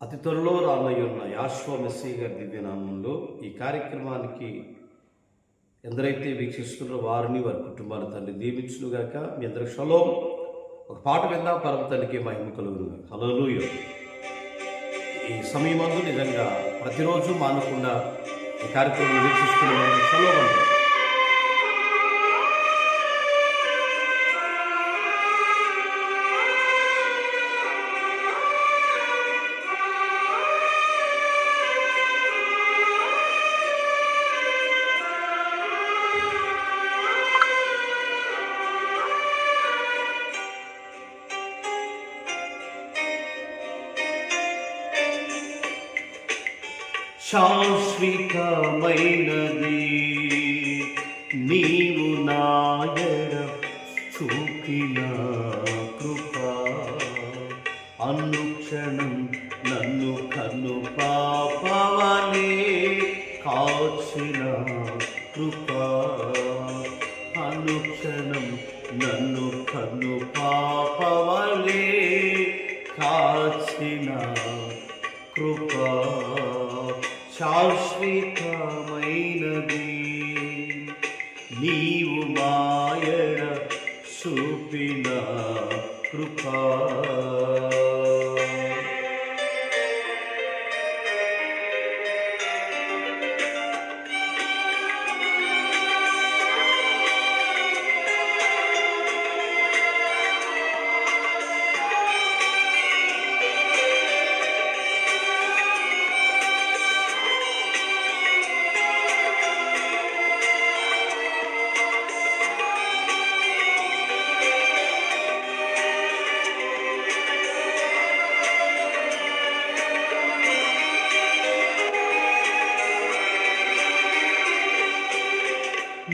అతి త్వరలో రానయ్యున్న యాశ్వ మెస్సీ గారి దివ్యనామంలో ఈ కార్యక్రమానికి ఎందరైతే వీక్షిస్తున్నారో వారిని వారి కుటుంబాల తండ్రి దీవించునుగాక. మీ అందరి క్షలో ఒక పాట విందా. పరమ తల్లికి మహిమ కలుగును హలోలుయ ఈ సమయమందు నిజంగా ప్రతిరోజు మానకుండా ఈ కార్యక్రమం వీక్షిస్తున్న వారికి షలోం శాశ్వతమైనది నీవు నాయడ చూపిన కృప. అనుక్షణం నన్ను కన్ను పాపవలే కాచిన కృప. అనుక్షణం నన్ను కన్ను పాపవలే కాచిన కృప. శాశ్వతమైనది నీవు మాయడ చూపిన కృపా.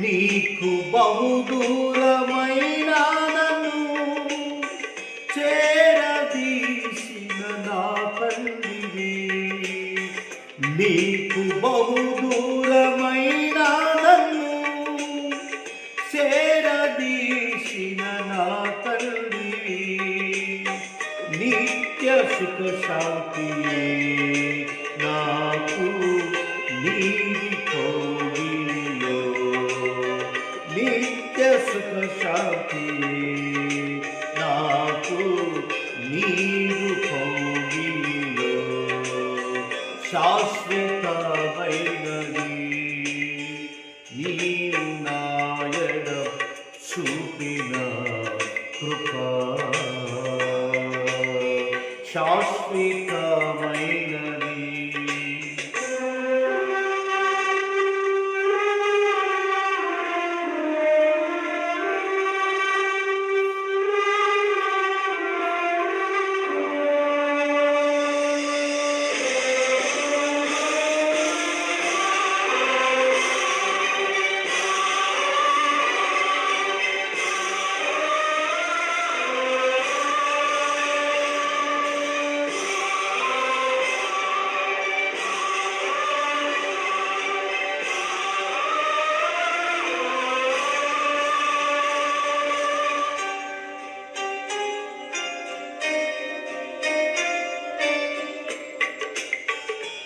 నీకు బహుదూరమైన నన్ను చేరదీసిన నా తల్లివి. నీకు బహుదూరమైన నన్ను చేరదీసిన నా తల్లివి. నిత్య సుఖ శాంతి నాకు నీ నీవు కోగిలో శాశ్వత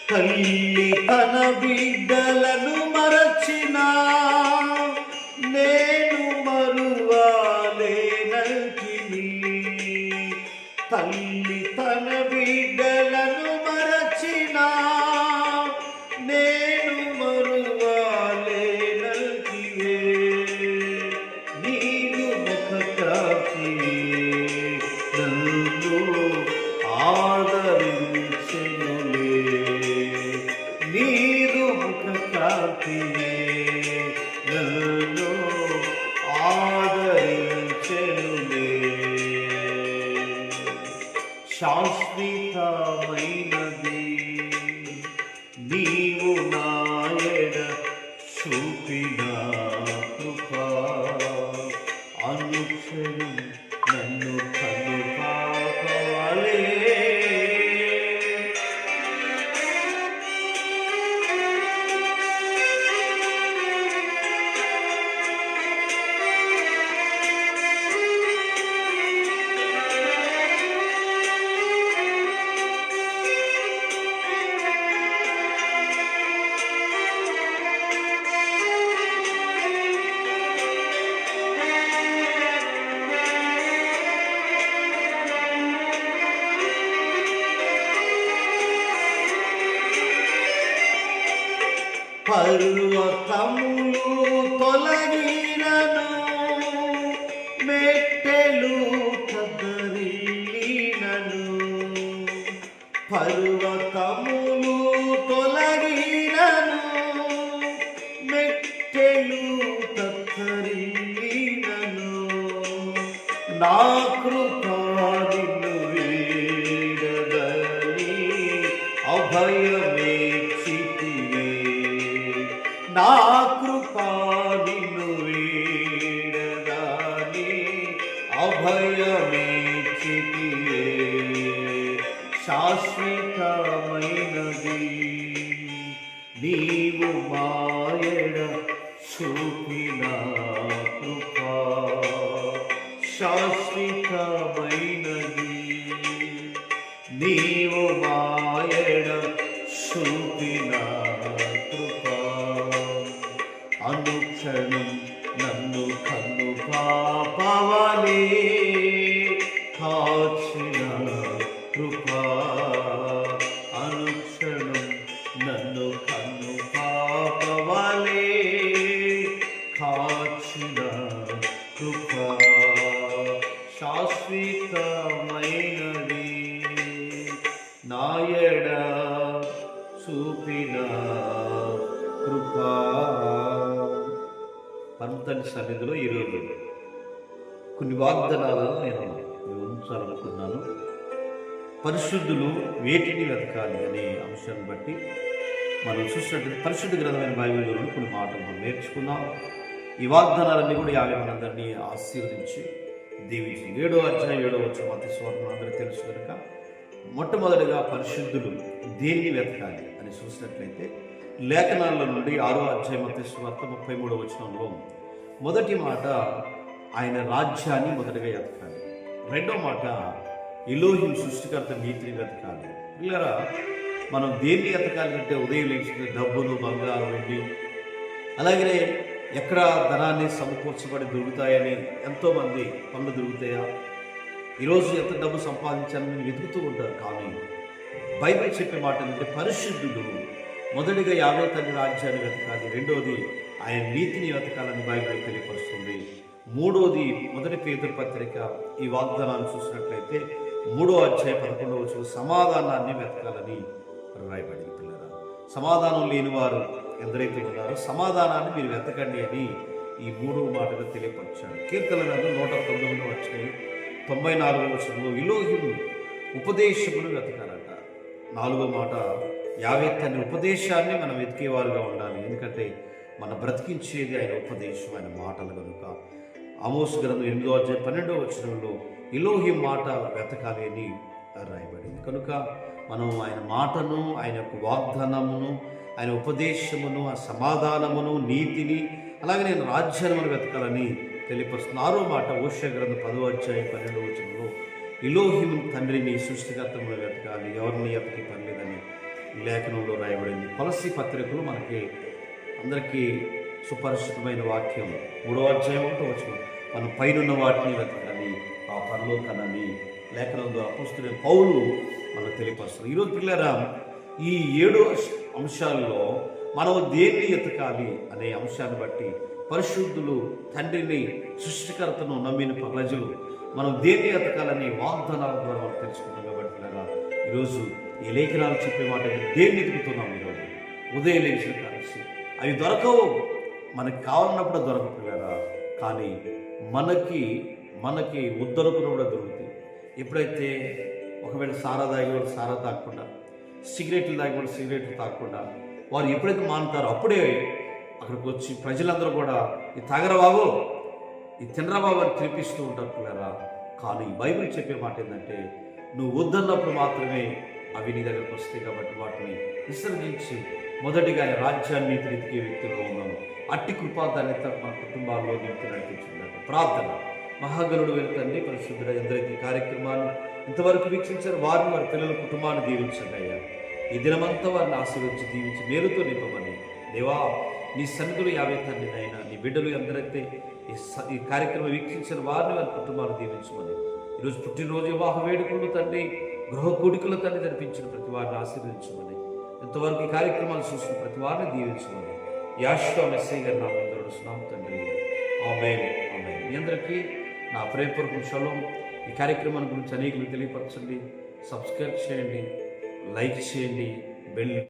తల్లి తన బిడ్డలను మరచిన నే శాశ్వతమైనది నీవు పర్వతములు తొలగినను మెట్టెలు కత్తరిల్లినను నా కృపాదిను వీడదని అభయమే చితివే. నా కృపా చూపిన కృపా శాశ్వతమైనది. నీవు మాయడ చూపిన కృపా. అనుక్షణం నన్ను కన్ను పాపవలే కాచిన కృపా. చూపిన కృపా. పరమతండ్రి సన్నిధిలో ఈరోజు కొన్ని వాగ్దానాలను నేను ఉంచాలనుకున్నాను పరిశుద్ధులు వేటిని వెతకాలి అనే అంశాన్ని బట్టి మనం చూసినట్టు పరిశుద్ధ గ్రంథమైన బైబిల్లో కొన్ని మాటలు మనం నేర్చుకున్నాం ఈ వాగ్దానాలన్నీ కూడా యాభై మనందరినీ ఆశీర్వదించి దీవించి ఏడో అధ్యాయం ఏడో వచ్చిన మత స్వర్ణం అందరూ తెలుసు కనుక మొట్టమొదటిగా పరిశుద్ధులు దేన్ని వెతకాలి అని చూసినట్లయితే లేఖనాల నుండి ఆరో అధ్యాయం మత స్వార్థ ముప్పై మూడో వచనంలో మొదటి మాట ఆయన రాజ్యాన్ని మొదటగా వెతకాలి. రెండో మాట ఇలోహిం సృష్టికర్త నీతిని వెతకాలి. పిల్లరా మనం దేన్ని వెతకాలంటే ఉదయం లేచిన డబ్బులు బంగారం వెండి అలాగే ఎక్కడ ధనాన్ని సమకూర్చబడి దొరుకుతాయని ఎంతోమంది పనులు దొరుకుతాయా? ఈరోజు ఎంత డబ్బు సంపాదించాలని వెతుకుతూ ఉంటారు కానీ బైబిల్ చెప్పే మాట ఏంటంటే పరిశుద్ధుడు మొదటిగా యాభై తల్లి రాజ్యాన్ని వెతకాలి రెండోది ఆయన నీతిని వెతకాలని బైబిల్ తెలియపరుస్తుంది మూడోది మొదటి పేదల పత్రిక ఈ వాగ్దానాన్ని చూసినట్లయితే మూడో అధ్యాయ పదకొండవ వచ్చిన సమాధానాన్ని వెతకాలని రాయబడింది పిల్లల సమాధానం లేని వారు ఎందరైతే ఉన్నారో సమాధానాన్ని మీరు వెతకండి అని ఈ మూడో మాటగా తెలియపరిచాడు. కీర్తన గ్రంథం నూట తొమ్మిదిలో వచ్చినాయి తొంభై నాలుగవ వచనంలో ఇలోహిము ఉపదేశమును వెతకాలంట. నాలుగో మాట యావే తన ఉపదేశాన్ని మనం వెతికేవారుగా ఉండాలి. ఎందుకంటే మన బ్రతికించేది ఆయన ఉపదేశం ఆయన మాటలు కనుక ఆమోస్ గ్రంథం ఎనిమిదో అధ్యాయం పన్నెండో వచనంలో ఇలోహి మాట వెతకాలి అని రాయబడింది. కనుక మనం ఆయన మాటను ఆయన యొక్క వాగ్దానమును ఆయన ఉపదేశమును ఆ సమాధానమును నీతిని అలాగే నేను రాజ్యాన్ని మనం వెతకాలని తెలియపరుస్తుంది ఆరో మాట ఓష గ్రంథ పదో అధ్యాయం పన్నెండవ వచనంలో ఇలోహిము తండ్రిని సృష్టికర్తంలో వెతకాలి ఎవరిని ఎతకి పర్లేదని లేఖనంలో రాయబడింది. తులసి పత్రికలు మనకి అందరికీ సుపరిచితమైన వాక్యం మూడో అధ్యాయం ఒకటో వచ్చిన మనం పైనున్న వాటిని వెతకాలి ఆ పరలోకనని లేఖనం ద్వారా పుస్తున్న పౌలు మనకు తెలియపరుస్తారు ఈరోజు పిల్లరా ఈ ఏడు అంశాల్లో మనం దేన్ని ఎతకాలి అనే అంశాన్ని బట్టి పరిశుద్ధులు తండ్రిని సృష్టికర్తను నమ్మిన ప్రజలు మనం దేన్ని ఎతకాలని వాగ్దానాల ద్వారా మనం తెలుసుకుంటాం కాబట్టి పిల్లరా ఈరోజు ఈ లేఖనాలు చెప్పే మాట దేన్ని ఎదుగుతున్నాం ఈరోజు? ఉదయం లేచిన కలిసి అవి దొరకవు. మనకి కావాలన్నప్పుడు దొరకపిల్లరా కానీ మనకి మనకి ఉద్దరకులు కూడా దొరుకుతాయి. ఎప్పుడైతే ఒకవేళ సారా తాగేవాడు సారా తాగకుండా సిగరెట్లు తాగి సిగరెట్లు తాగకుండా వారు ఎప్పుడైతే మానుతారో అప్పుడే అక్కడికి వచ్చి ప్రజలందరూ కూడా ఈ తాగరా బాబు ఈ తినరా బాబు అని తినిపిస్తూ ఉంటారు పిల్లరా. కానీ బైబిల్ చెప్పే మాట ఏంటంటే నువ్వు వద్దన్నప్పుడు మాత్రమే అవి నీ దగ్గరకు వస్తాయి కాబట్టి వాటిని విసర్జించి మొదటిగా ఆయన రాజ్యాన్ని ఎతికే వ్యక్తులుగా ఉన్నాను అట్టి కృపాధాన్యత మన కుటుంబాల్లో నింపి నడిపించుకున్నాడు ప్రార్థన. మహాగరుడు వెళ్తండి పరిశుద్ధుడ ఎందరైతే కార్యక్రమాన్ని ఇంతవరకు వీక్షించారు. వారిని వారి పిల్లల కుటుంబాన్ని దీవించండి అయ్యా. ఈ దినమంతా వారిని ఆశీర్వదించి దీవించి మేలుతో నింపమని. దేవా నీ సన్నిధులు యాభై తండ్రి అయినా నీ బిడ్డలు ఎందరైతే ఈ స- ఈ కార్యక్రమం వీక్షించిన వారిని వారి కుటుంబాలు దీవించమని. ఈరోజు పుట్టినరోజు వివాహ వేడుకలు తండ్రి గృహ కోడికల తండ్రి జరిపించిన ప్రతి వారిని ఆశీర్వదించమని. ఇంతవరకు ఈ కార్యక్రమాలు చూసిన ప్రతి వారిని దీవించమని. యాశ్వ మెస్సీ గారి నా ముందరుస్తున్నాం తండ్రి. ఆమె ఆమె మీ అందరికీ నా ప్రేమపూర్వకం శలం ఈ కార్యక్రమం గురించి అనేకులు తెలియపరచండి. సబ్స్క్రైబ్ చేయండి. లైక్ చేయండి. బెల్